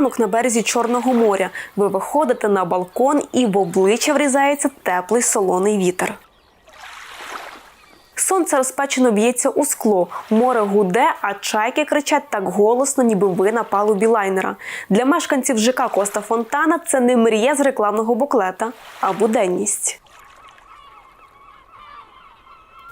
Ранок на березі Чорного моря. Ви виходите на балкон і в обличчя врізається теплий солоний вітер. Сонце розпечено б'ється у скло, море гуде, а чайки кричать так голосно, ніби ви на палубі лайнера. Для мешканців ЖК Коста Фонтана це не мрія з рекламного буклета, а буденність.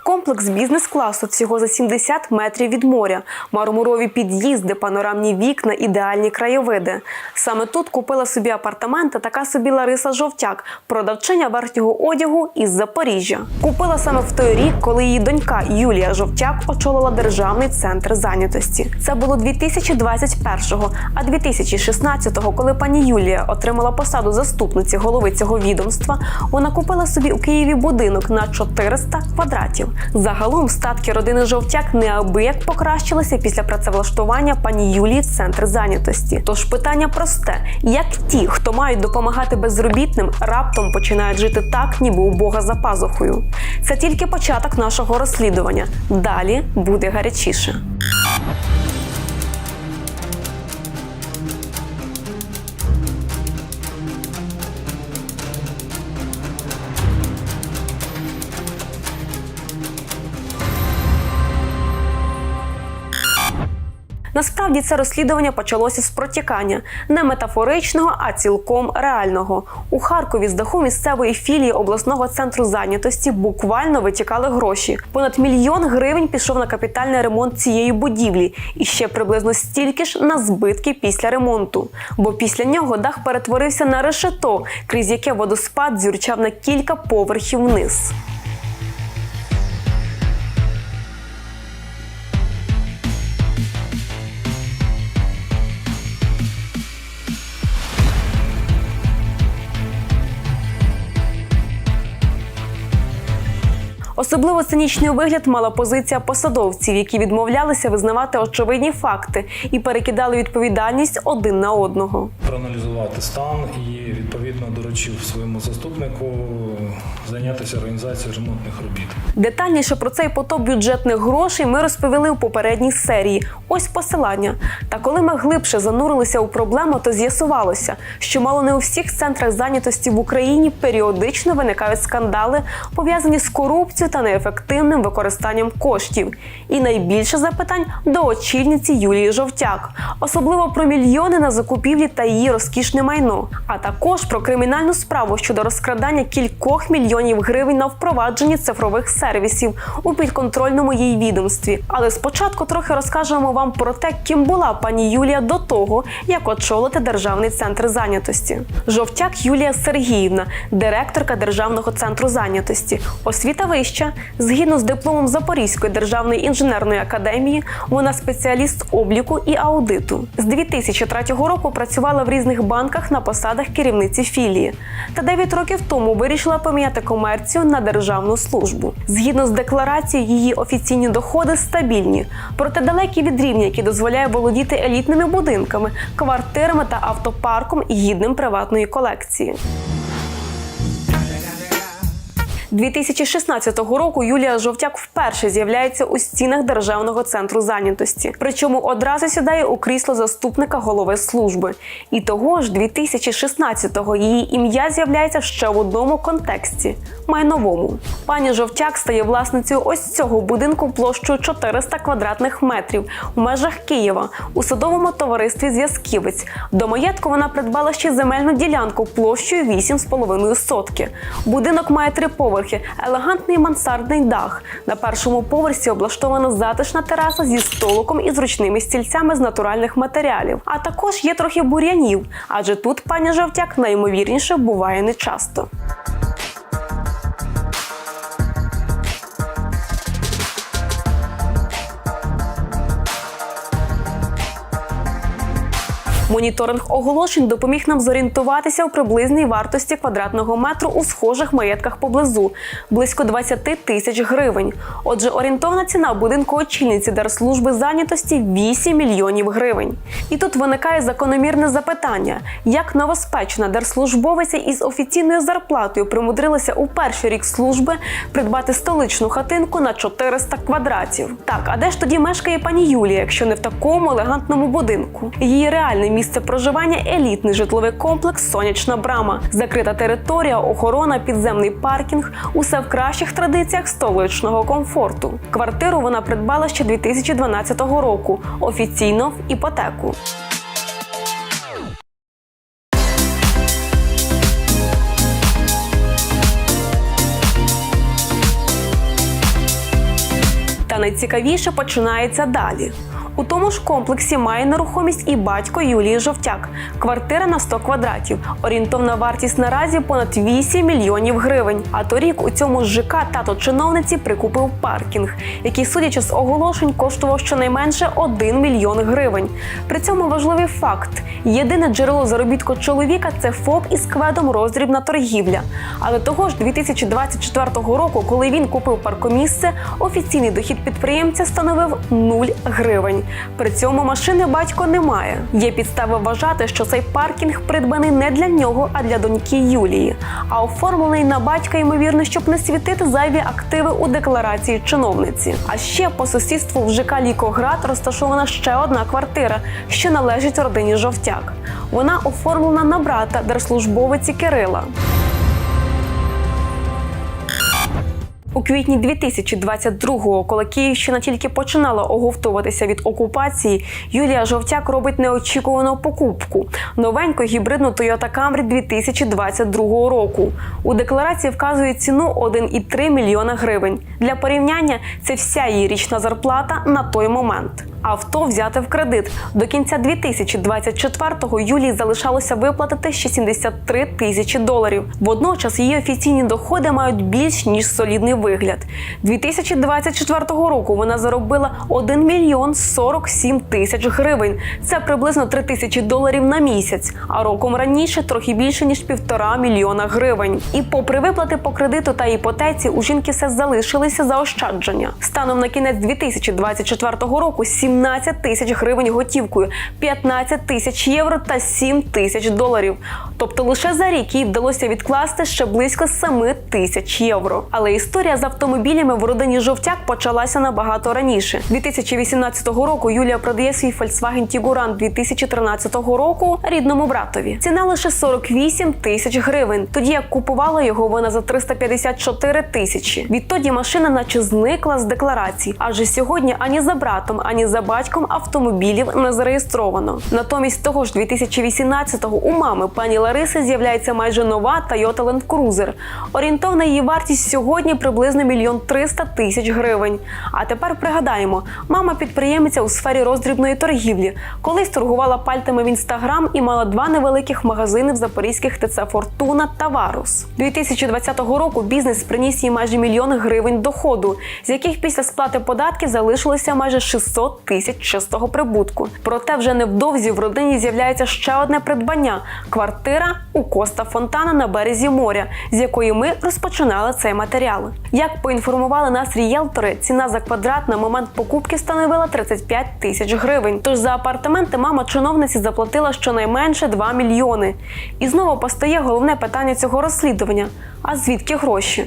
Комплекс бізнес-класу всього за 70 метрів від моря, мармурові під'їзди, панорамні вікна, ідеальні краєвиди. Саме тут купила собі апартаменти така собі Лариса Жовтяк, продавчиня верхнього одягу із Запоріжжя. Купила саме в той рік, коли її донька Юлія Жовтяк очолила державний центр зайнятості. Це було 2021-го, а 2016-го, коли пані Юлія отримала посаду заступниці голови цього відомства, вона купила собі у Києві будинок на 400 квадратів. Загалом статки родини Жовтяк неабияк покращилися після працевлаштування пані Юлії в центр зайнятості. Тож питання просте: як ті, хто мають допомагати безробітним, раптом починають жити так, ніби у Бога за пазухою. Це тільки початок нашого розслідування. Далі буде гарячіше. Насправді це розслідування почалося з протікання не метафоричного, а цілком реального. У Харкові з даху місцевої філії обласного центру зайнятості буквально витікали гроші. Понад мільйон гривень пішов на капітальний ремонт цієї будівлі, і ще приблизно стільки ж на збитки після ремонту. Бо після нього дах перетворився на решето, крізь яке водоспад зюрчав на кілька поверхів вниз. Особливо цинічний вигляд мала позиція посадовців, які відмовлялися визнавати очевидні факти і перекидали відповідальність один на одного. проаналізувати стан і відповідно доручив своєму заступнику зайнятися організацією ремонтних робіт. Детальніше про цей поток бюджетних грошей ми розповіли у попередній серії. Ось посилання. Та коли ми глибше занурилися у проблему, то з'ясувалося, що мало не у всіх центрах зайнятості в Україні періодично виникають скандали, пов'язані з корупцією та неефективним використанням коштів. І найбільше запитань до очільниці Юлії Жовтяк, особливо про мільйони на закупівлі та її розкішне майно, а також про кримінальну справу щодо розкрадання кількох мільйонів гривень на впровадженні цифрових сервісів у підконтрольному їй відомстві. Але спочатку трохи розкажемо вам про те, ким була пані Юлія до того, як очолити державний центр зайнятості. Жовтяк Юлія Сергіївна, директорка державного центру зайнятості, освіта вища. Згідно з дипломом Запорізької державної інженерної академії, вона спеціаліст обліку і аудиту. З 2003 року працювала в різних банках на посадах керівниці філії. Та 9 років тому вирішила поміняти комерцію на державну службу. Згідно з декларацією, її офіційні доходи стабільні, проте далекі від рівня, який дозволяє володіти елітними будинками, квартирами та автопарком гідним приватної колекції. 2016 року Юлія Жовтяк вперше з'являється у стінах державного центру зайнятості. Причому одразу сідає у крісло заступника голови служби. І того ж 2016-го її ім'я з'являється ще в одному контексті майновому. Пані Жовтяк стає власницею ось цього будинку площею 400 квадратних метрів у межах Києва у садовому товаристві Зв'язківець. До маєтку вона придбала ще земельну ділянку площею 8,5 сотки. Будинок має три поверхи, елегантний мансардний дах. На першому поверсі облаштована затишна тераса зі столиком і зручними стільцями з натуральних матеріалів. А також є трохи бур'янів, адже тут пані Жовтяк наймовірніше буває нечасто. Моніторинг оголошень допоміг нам зорієнтуватися у приблизній вартості квадратного метру у схожих маєтках поблизу близько 20 тисяч гривень. Отже, орієнтовна ціна будинку очільниці Держслужби зайнятості 8 мільйонів гривень. І тут виникає закономірне запитання: як новоспечена держслужбовиця із офіційною зарплатою примудрилася у перший рік служби придбати столичну хатинку на 400 квадратів. Так, а де ж тоді мешкає пані Юлія, якщо не в такому елегантному будинку? Її реальне місце проживання елітний житловий комплекс Сонячна брама, закрита територія, охорона, підземний паркінг усе в кращих традиціях столичного комфорту. Квартиру вона придбала ще 2012 року, офіційно в іпотеку. Найцікавіше починається далі. У тому ж комплексі має нерухомість і батько Юлії Жовтяк. Квартира на 100 квадратів. Орієнтовна вартість наразі понад 8 мільйонів гривень. А торік у цьому ж ЖК тато чиновниці прикупив паркінг, який, судячи з оголошень, коштував щонайменше 1 мільйон гривень. При цьому важливий факт: єдине джерело заробітку чоловіка це ФОП із кведом роздрібна торгівля. Але того ж 2024 року, коли він купив паркомісце, офіційний дохід підприємця становив 0 гривень. При цьому машини батько не має. Є підстави вважати, що цей паркінг придбаний не для нього, а для доньки Юлії, а оформлений на батька, ймовірно, щоб не світити зайві активи у декларації чиновниці. А ще по сусідству в ЖК Лікоград розташована ще одна квартира, що належить родині Жовтяк. Вона оформлена на брата держслужбовиці Кирила. У квітні 2022-го, коли Київщина тільки починала оговтуватися від окупації, Юлія Жовтяк робить неочікувану покупку новеньку гібридну Toyota Camry 2022 року. У декларації вказує ціну 1,3 мільйона гривень. Для порівняння це вся її річна зарплата на той момент. Авто взяте в кредит. До кінця 2024-го Юлії залишалося виплатити ще 73 тисячі доларів. Водночас її офіційні доходи мають більш ніж солідний вигляд. 2024 року вона заробила 1 мільйон 47 тисяч гривень. Це приблизно 3 тисячі доларів на місяць. А роком раніше трохи більше ніж півтора мільйона гривень. І попри виплати по кредиту та іпотеці, у жінки все залишилися заощадження. Станом на кінець 2024 року 17 тисяч гривень готівкою, 15 тисяч євро та 7 тисяч доларів. Тобто лише за рік їй вдалося відкласти ще близько 7 тисяч євро. Але історія з автомобілями в родині Жовтяк почалася набагато раніше. 2018 року Юлія продає свій Volkswagen Tiguan 2013 року рідному братові. Ціна лише 48 тисяч гривень. Тоді як купувала його вона за 354 тисячі. Відтоді машина наче зникла з декларацій. Адже сьогодні ані за братом, ані за батьком автомобілів не зареєстровано. Натомість того ж 2018-го у мами пані Лариси з'являється майже нова Toyota Land Cruiser. Орієнтовна її вартість сьогодні приблизно мільйон триста тисяч гривень. А тепер пригадаємо, мама підприємиця у сфері роздрібної торгівлі. Колись торгувала пальтами в інстаграм і мала два невеликих магазини в запорізьких ТЦ Фортуна та Варус. 2020 року бізнес приніс їй майже мільйон гривень доходу, з яких після сплати податків залишилося майже 600 тисяч чистого прибутку. Проте вже невдовзі в родині з'являється ще одне придбання квартира у Коста Фонтана на березі моря, з якої ми розпочинали цей матеріал. Як поінформували нас рієлтори, ціна за квадрат на момент покупки становила 35 тисяч гривень. Тож за апартаменти мама чиновниці заплатила щонайменше 2 мільйони. І знову постає головне питання цього розслідування: а звідки гроші?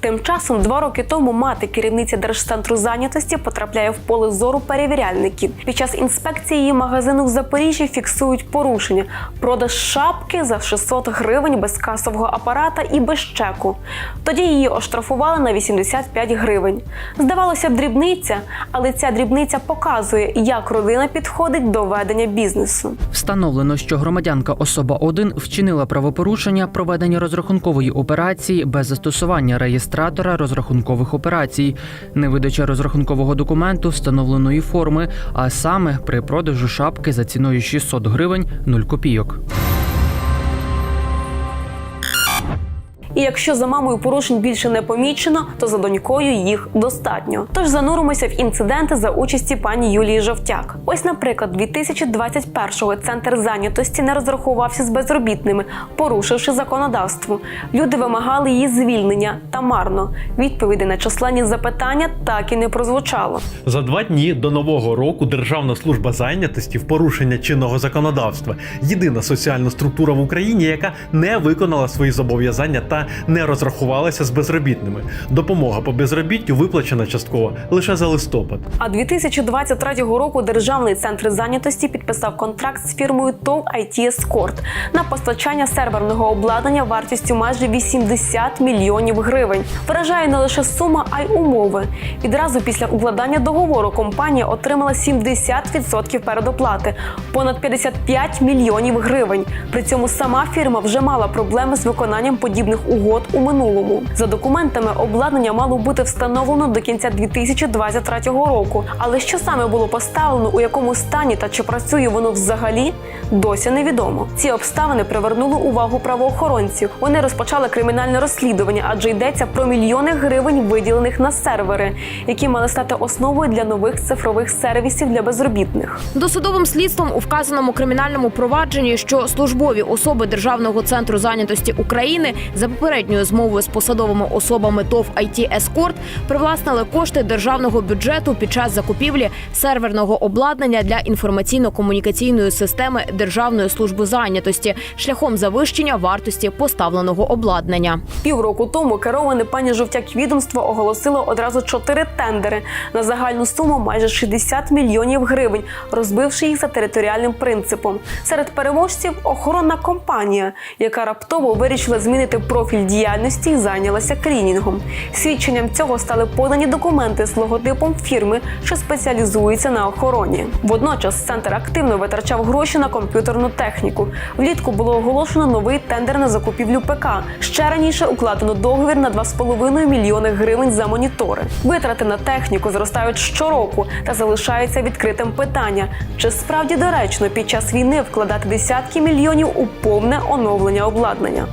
Тим часом, два роки тому мати керівниця держцентру зайнятості потрапляє в поле зору перевіряльників. Під час інспекції її магазину в Запоріжжі фіксують порушення: продаж шапки за 600 гривень без касового апарата і без чеку. Тоді її оштрафували на 85 гривень. Здавалося б, дрібниця, але ця дрібниця показує, як родина підходить до ведення бізнесу. Встановлено, що громадянка особа 1 вчинила правопорушення проведення розрахункової операції без застосування реєстратора розрахункових операцій, невидача розрахункового документу встановленої форми, а саме при продажу шапки за ціною 600 гривень 0 копійок. І якщо за мамою порушень більше не помічено, то за донькою їх достатньо. Тож зануримося в інциденти за участі пані Юлії Жовтяк. Ось, наприклад, 2021-го центр зайнятості не розрахувався з безробітними, порушивши законодавство. Люди вимагали її звільнення та марно. Відповіді на численні запитання так і не прозвучало. За два дні до нового року Державна служба зайнятості в порушення чинного законодавства єдина соціальна структура в Україні, яка не виконала свої зобов'язання та не розрахувалася з безробітними. Допомога по безробіттю виплачена частково лише за листопад. А 2023 року Державний центр зайнятості підписав контракт з фірмою ТОВ IT Escort на постачання серверного обладнання вартістю майже 80 мільйонів гривень. Вражає не лише сума, а й умови. Відразу після укладання договору компанія отримала 70% передоплати, понад 55 мільйонів гривень. При цьому сама фірма вже мала проблеми з виконанням подібних угод у минулому. За документами обладнання мало бути встановлено до кінця 2023 року. Але що саме було поставлено, у якому стані та чи працює воно взагалі, досі невідомо. Ці обставини привернули увагу правоохоронців. Вони розпочали кримінальне розслідування, адже йдеться про мільйони гривень, виділених на сервери, які мали стати основою для нових цифрових сервісів для безробітних. Досудовим слідством у вказаному кримінальному провадженні, що службові особи Державного центру зайнятості України за попередньою змовою з посадовими особами ТОВ IT Escort привласнили кошти державного бюджету під час закупівлі серверного обладнання для інформаційно-комунікаційної системи Державної служби зайнятості шляхом завищення вартості поставленого обладнання. Півроку тому кероване пані Жовтяк відомство оголосило одразу чотири тендери на загальну суму майже 60 мільйонів гривень, розбивши їх за територіальним принципом. Серед переможців охоронна компанія, яка раптово вирішила змінити профіль діяльності і зайнялася клінінгом. Свідченням цього стали подані документи з логотипом фірми, що спеціалізується на охороні. Водночас центр активно витрачав гроші на комп'ютерну техніку. Влітку було оголошено новий тендер на закупівлю ПК. Ще раніше укладено договір на 2,5 мільйони гривень за монітори. Витрати на техніку зростають щороку та залишається відкритим питання: чи справді доречно під час війни вкладати десятки мільйонів у повне оновлення обладнання?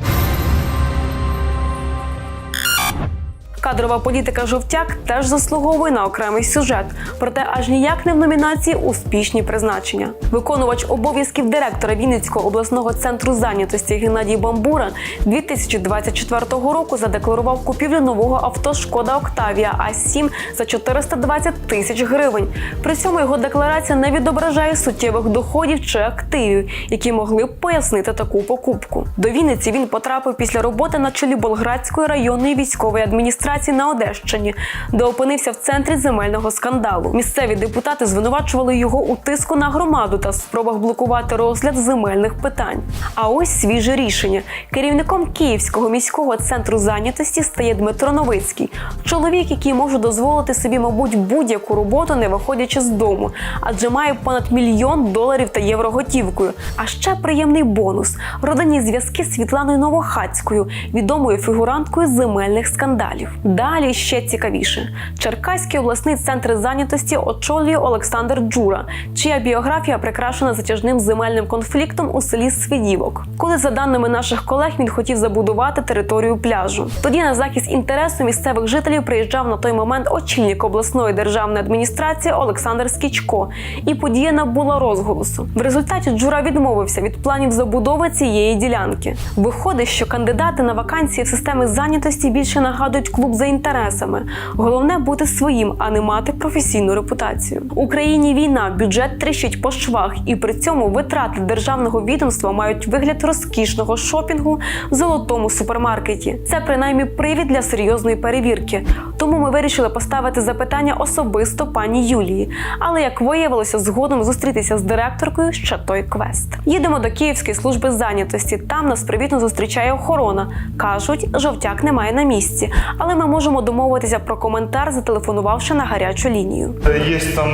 Кадрова політика жовтяк теж заслуговує на окремий сюжет, проте аж ніяк не в номінації успішні призначення. Виконувач обов'язків директора Вінницького обласного центру зайнятості Геннадій Бамбура 2024 року задекларував купівлю нового авто Шкода Октавія А 7 за 420 тисяч гривень. При цьому його декларація не відображає суттєвих доходів чи активів, які могли б пояснити таку покупку. До Вінниці він потрапив після роботи на чолі Болградської районної військової адміністрації на Одещині, де опинився в центрі земельного скандалу. Місцеві депутати звинувачували його у тиску на громаду та спробах блокувати розгляд земельних питань. А ось свіже рішення. Керівником Київського міського центру зайнятості стає Дмитро Новицький, чоловік, який може дозволити собі, мабуть, будь-яку роботу, не виходячи з дому, адже має понад мільйон доларів та євро готівкою. А ще приємний бонус родинні зв'язки з Світланою Новохацькою, відомою фігуранткою земельних скандалів. Далі ще цікавіше: Черкаський обласний центр зайнятості очолює Олександр Джура, чия біографія прикрашена затяжним земельним конфліктом у селі Свидівок. Коли, за даними наших колег, він хотів забудувати територію пляжу. Тоді на захист інтересу місцевих жителів приїжджав на той момент очільник обласної державної адміністрації Олександр Скічко, і подія набула розголосу. В результаті Джура відмовився від планів забудови цієї ділянки. Виходить, що кандидати на вакансії в системи зайнятості більше нагадують клуб за інтересами. Головне бути своїм, а не мати професійну репутацію. Україні війна, бюджет тріщить по швах, і при цьому витрати державного відомства мають вигляд розкішного шопінгу в золотому супермаркеті. Це принаймні привід для серйозної перевірки. Тому ми вирішили поставити запитання особисто пані Юлії. Але як виявилося, згодом зустрітися з директоркою ще той квест. Їдемо до Київської служби зайнятості. Там нас привітно зустрічає охорона. кажуть, жовтяк немає на місці, але ми можемо домовитися про коментар, зателефонувавши на гарячу лінію. Є там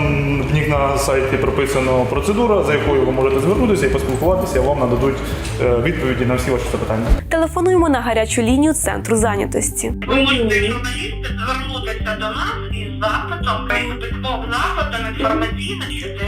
в них на сайті прописана процедура, за якою ви можете звернутися і поспілкуватися, вам нададуть е, відповіді на всі ваші запитання. Телефонуємо на гарячу лінію центру зайнятості. Ви можете журналісти звернутися до нас із запитом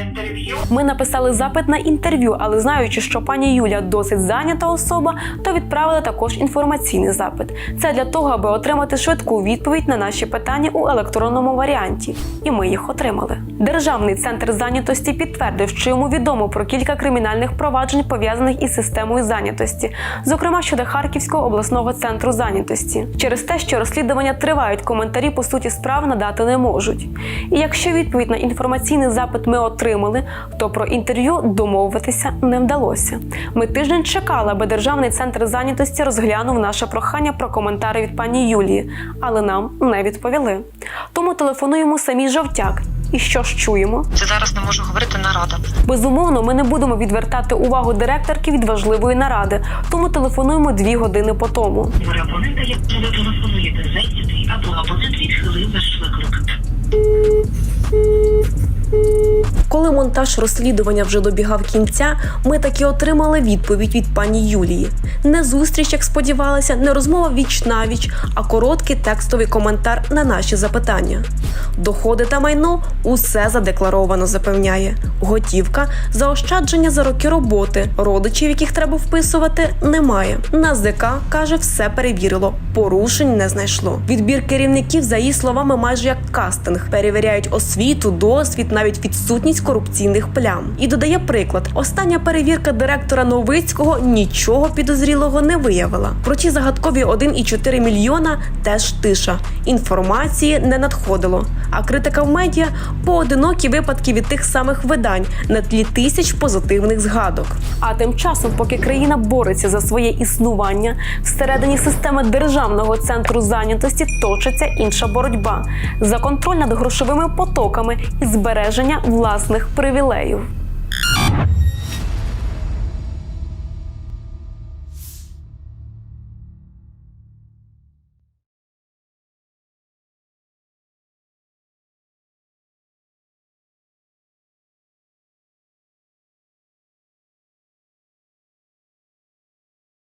інтерв'ю. Ми написали запит на інтерв'ю, але знаючи, що пані Юля досить зайнята особа, то відправили також інформаційний запит. Це для того, аби отримати швидку відповідь на наші питання у електронному варіанті. І ми їх отримали. Державний центр зайнятості підтвердив, що йому відомо про кілька кримінальних проваджень пов'язаних із системою зайнятості, зокрема щодо Харківського обласного центру зайнятості. Через те, що розслідування тривають, коментарі по суті справ надати не можуть. І якщо Якщо відповідь на інформаційний запит ми отримали, то про інтерв'ю домовитися не вдалося. Ми тиждень чекали, аби державний центр зайнятості розглянув наше прохання про коментари від пані Юлії, але нам не відповіли. Тому телефонуємо самій жовтяк. І що ж чуємо? Це зараз не можу говорити нарада. Безумовно, ми не будемо відвертати увагу директорки від важливої наради, тому телефонуємо дві години по тому. Абонента, якщо ви телефонуєте, зайнятий або абонент відхилив ваш виклик. Thank you. Коли монтаж розслідування вже добігав кінця, ми таки отримали відповідь від пані Юлії. Не зустріч, як сподівалися, не розмова віч навіч, а короткий текстовий коментар на наші запитання. Доходи та майно усе задекларовано, запевняє. Готівка, заощадження за роки роботи, родичів, яких треба вписувати, немає. На ЗК каже, все перевірило, порушень не знайшло. Відбір керівників, за її словами, майже як кастинг. Перевіряють освіту, досвід, навіть відсутність корупційних плям. І додає приклад: остання перевірка директора Новицького нічого підозрілого не виявила. Про ті загадкові 1,4 мільйона теж тиша. Інформації не надходило. А критика в медіа поодинокі випадки від тих самих видань на тлі тисяч позитивних згадок. А тим часом, поки країна бореться за своє існування, всередині системи державного центру зайнятості точиться інша боротьба за контроль над грошовими потоками і збереження власних привілеїв.